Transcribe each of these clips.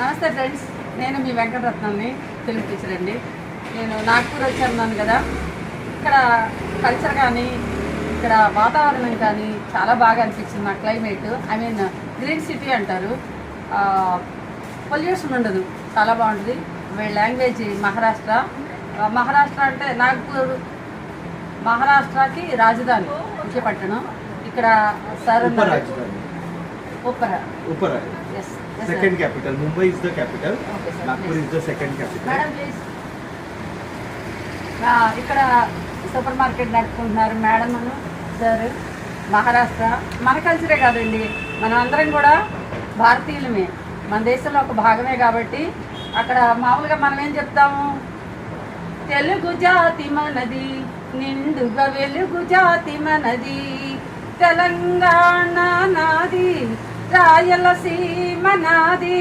నమస్తే ఫ్రెండ్స్ నేను మీ వెంకటరత్నాన్ని తెలుగు టీచర్ అండి. నేను నాగ్పూర్ వచ్చాను కదా. ఇక్కడ కల్చర్ కానీ ఇక్కడ వాతావరణం కానీ చాలా బాగా అనిపించింది నా climate I mean green city అంటారు. పొల్యూషన్ ఉండదు. చాలా బాగుంటుంది. వీళ్ళ లాంగ్వేజ్ మహారాష్ట్ర. మహారాష్ట్ర అంటే నాగ్పూర్ మహారాష్ట్రకి రాజధాని విశాఖపట్నం ఇక్కడ సార్ ఉన్నారు. Upper upper Upper is Second capital. Mumbai is the capital. Okay, sir. Nagpur Please. is the second capital. Madam please ఇక్కడ సూపర్ మార్కెట్ నడుపుకుంటున్నారు మేడం సార్ మహారాష్ట్ర మన కల్చరే కాదండి మనం అందరం కూడా భారతీయులమే మన దేశంలో ఒక భాగమే కాబట్టి అక్కడ మామూలుగా మనం ఏం చెప్తాము తెలుగు జాతి మనది నిండుగా వెలుగు జాతి మనది తెలంగాణ నాది రాయలసీమ నాది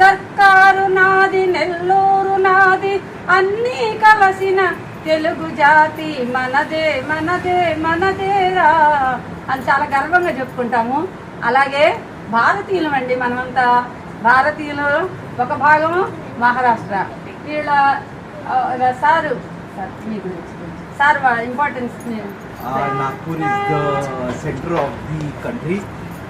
సర్కారు నాది నెల్లూరు నాది అన్నీ కలసిన తెలుగు జాతి మనదే మనదే మనదేరా అని చాలా గర్వంగా చెప్పుకుంటాము. అలాగే భారతీయులం అండి మనమంతా. భారతీయులు ఒక భాగము మహారాష్ట్ర. వీళ్ళ సారు సార్ మీ గురించి sir importance Nagpur is the center of the country.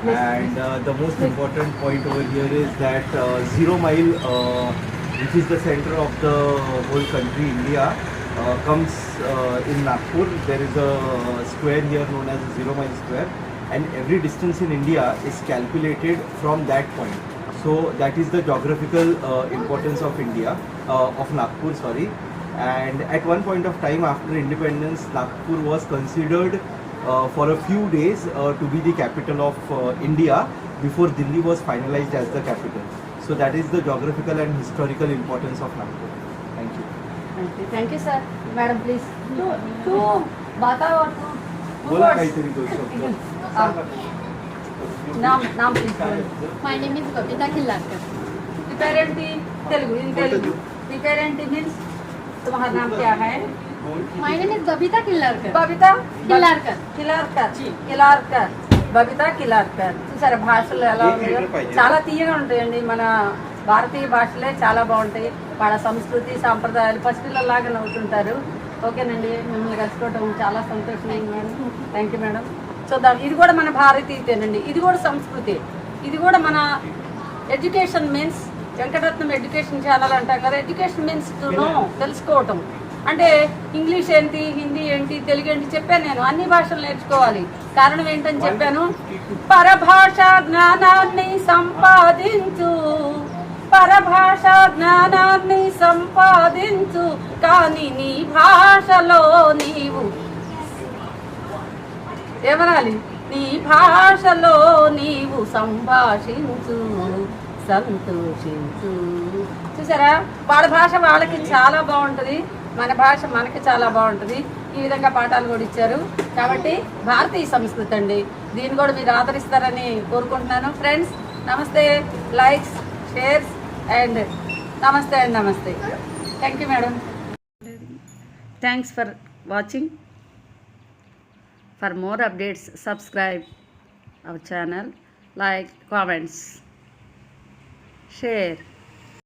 And uh, the most important point over here is that uh, Zero Mile, uh, which is the center of the whole country, India, uh, comes uh, in Nagpur. There is a square here known as Zero Mile Square, and every distance in India is calculated from that point. So that is the geographical uh, importance of India, uh, of Nagpur, sorry. And at one point of time after independence, Nagpur was considered uh, for a few days uh, to be the capital of uh, India before Delhi was finalized as the capital. So that is the geographical and historical importance of Nagpur. Thank you. Thank you, Thank you sir. Madam, please. Two, two, bata or two, two please. My name is Kavita Khillanker. The parent Telugu, in Telugu. The parent means तुम्हारा नाम क्या है My name is Babita Khillarkar. Babita కిల్లార్కర్. కిలార్కర్ కిలార్కర్ Babita Killarkar చూసారా భాషలు ఎలా ఉన్నాయో చాలా తీయగా ఉంటాయండి మన భారతీయ భాషలే చాలా బాగుంటాయి వాళ్ళ సంస్కృతి సాంప్రదాయాలు పసిపిల్లలాగా నవ్వుతుంటారు ఓకేనండి మిమ్మల్ని కలుసుకోవడం చాలా సంతోషమైంది మేడం థ్యాంక్ యూ మేడం చూద్దాం ఇది కూడా మన భారతీయతేనండి ఇది కూడా సంస్కృతి ఇది కూడా మన education means Venkataratnam education channel అంటాం కదా. ఎడ్యుకేషన్ మీన్స్ తెలుసుకోవటం. అంటే ఇంగ్లీష్ ఏంటి హిందీ ఏంటి తెలుగు ఏంటి చెప్పాను నేను. అన్ని భాషలు నేర్చుకోవాలి. కారణం ఏంటని చెప్పాను? పరభాష జ్ఞానాన్ని సంపాదించు. పరభాష జ్ఞానాన్ని సంపాదించు. కానీ నీ భాషలో నీవు ఏమనాలి? నీ భాషలో నీవు సంభాషించు. సంతోషించు చూసారా? వాళ్ళ భాష వాళ్ళకి చాలా బాగుంటుంది. మన భాష మనకి చాలా బాగుంటుంది. ఈ విధంగా పాఠాలు కూడా ఇచ్చారు. కాబట్టి భారతీయ సంస్కృతి అండి. దీన్ని కూడా మీరు ఆదరిస్తారని కోరుకుంటున్నాను. ఫ్రెండ్స్ నమస్తే. లైక్స్ షేర్స్ అండ్ నమస్తే అండ్ నమస్తే. Thank you madam thanks for watching For more updates, subscribe our channel, like, comments, share.